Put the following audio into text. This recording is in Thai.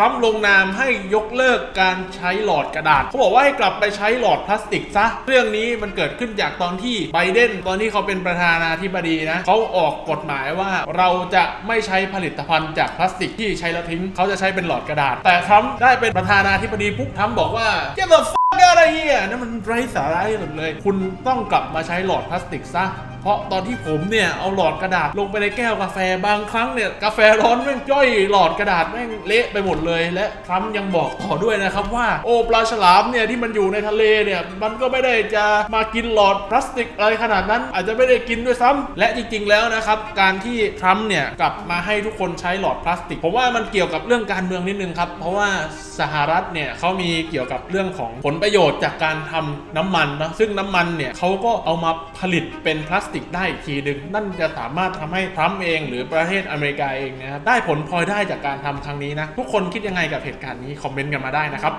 ทรัมป์ลงนามให้ยกเลิกการใช้หลอดกระดาษ เขาบอกว่าให้กลับไปใช้หลอดพลาสติกซะ เรื่องนี้มันเกิดขึ้นจากตอนที่ไบเดนตอนที่เขาเป็นประธานาธิบดีนะ เขาออกกฎหมายว่าเราจะไม่ใช้ผลิตภัณฑ์จากพลาสติกที่ใช้แล้วทิ้ง เขาจะใช้เป็นหลอดกระดาษ แต่ทรัมป์ได้เป็นประธานาธิบดีปุ๊บทรัมป์บอกว่า get the fuck out of here นั่นมันไร้สาระที่สุดเลย คุณต้องกลับมาใช้หลอดพลาสติกซะ เพราะตอนที่ผมเนี่ยเอาหลอดกระดาษลงไปในแก้วกาแฟบางครั้งเนี่ยกาแฟร้อนแม่งย่อยหลอดกระดาษแม่งเละไปหมดเลย และทรัมป์ยังบอกต่อด้วยนะครับว่าโอปลาฉลามเนี่ยที่มันอยู่ในทะเลเนี่ยมันก็ไม่ได้จะมากินหลอดพลาสติกอะไรขนาดนั้น อาจจะไม่ได้กินด้วยซ้ำและจริงๆแล้วนะครับการที่ทรัมป์เนี่ยกลับมาให้ทุกคนใช้หลอดพลาสติกผมว่ามันเกี่ยวกับเรื่องการเมืองนิดนึงครับเพราะว่าสหรัฐเนี่ยเขามีเกี่ยวกับเรื่องของผลประโยชน์จากการทำน้ำมันนะซึ่งน้ำมันเนี่ยเขาก็เอามาผลิตเป็นพลาสติกได้อีกทีหนึ่งนั่นจะสามารถทำให้ทรัมป์เอง หรือประเทศอเมริกาเองนะครับได้ผลพลอยได้จากการทำครั้งนี้นะทุกคนคิดยังไงกับเหตุการณ์นี้คอมเมนต์กันมาได้นะครับ